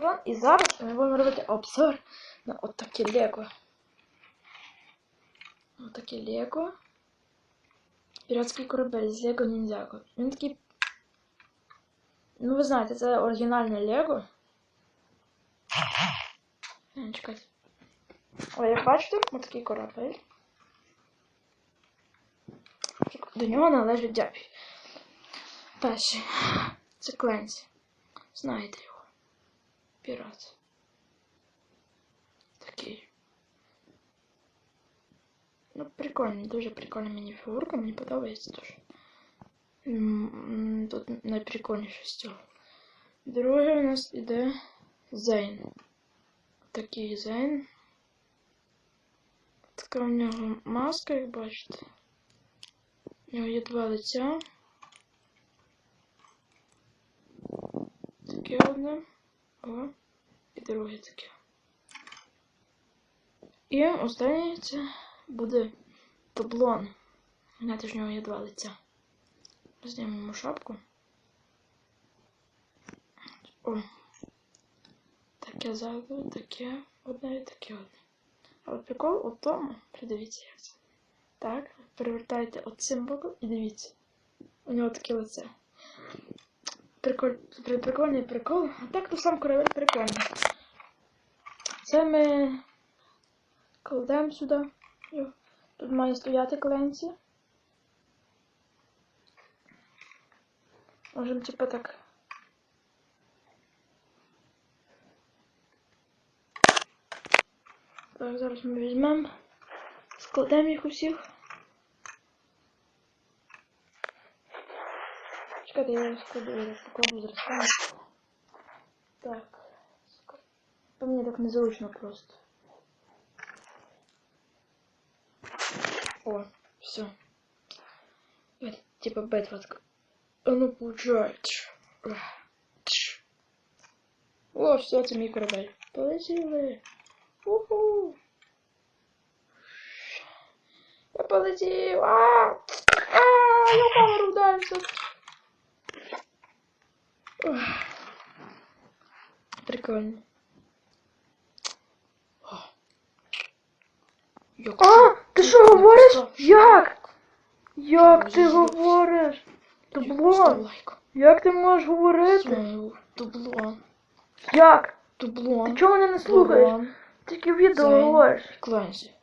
сторон. І зараз ми будемо робити обзор на отаке Лего. Отаке Лего. Піратський корабель з Лего Ніндзяго. Він такий. Ну, ви знаєте, це оригінальне Лего. Чекайте. О, як бачите, отакий корабель. До нього належить дябі. Перший. Це Кленсі. Знаєте його. Пірат. Такий. Ну, прикольний, дуже прикольна мені фігурка, мені подобається дуже. Тут найприкольніше з цього. Другий у нас іде Зейн. Такий Зейн. Така в нього маска, як бачите. У нього є два лиця. Таке одне. О. І друге таке. І останнє це буде таблон. Знаєте, ж в нього є два лиця. Знімемо шапку. О. Таке ззаду, таке одне і таке одне. Але прикол у тому, придивіться як це. Так, перевертайте от цим боком і дивіться. У нього таке лице. Приколь... при- Прикольний прикол. А так то сам корабель прикольний. Це ми кладемо сюди. Тут має стояти кленці. Можемо типа так. Так, зараз ми візьмемо. Складемо їх усіх. Чекайте, я складу, я покладу зараз. Так. По мені так незручно просто. О, все. Это типа бетватка. А ну получается. О, все, це мій корабель. Полетіли. Уху. Я полетів. А! А! Я камеру вдарився. Ох. Прикольно. О. Як А, ти що говориш? Як? Як ти говориш? Дублон. Як ти можеш говорити? Дублон. Як? Дублон. Ти чого мене не слухаєш? Тільки відео говориш. Кланці.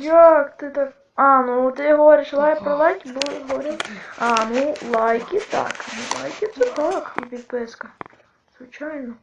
Як ти так? А, ну ти говориш лайк про лайки, бо говорив. А, ну лайки так. Ну лайки це так. І підписка. Звичайно.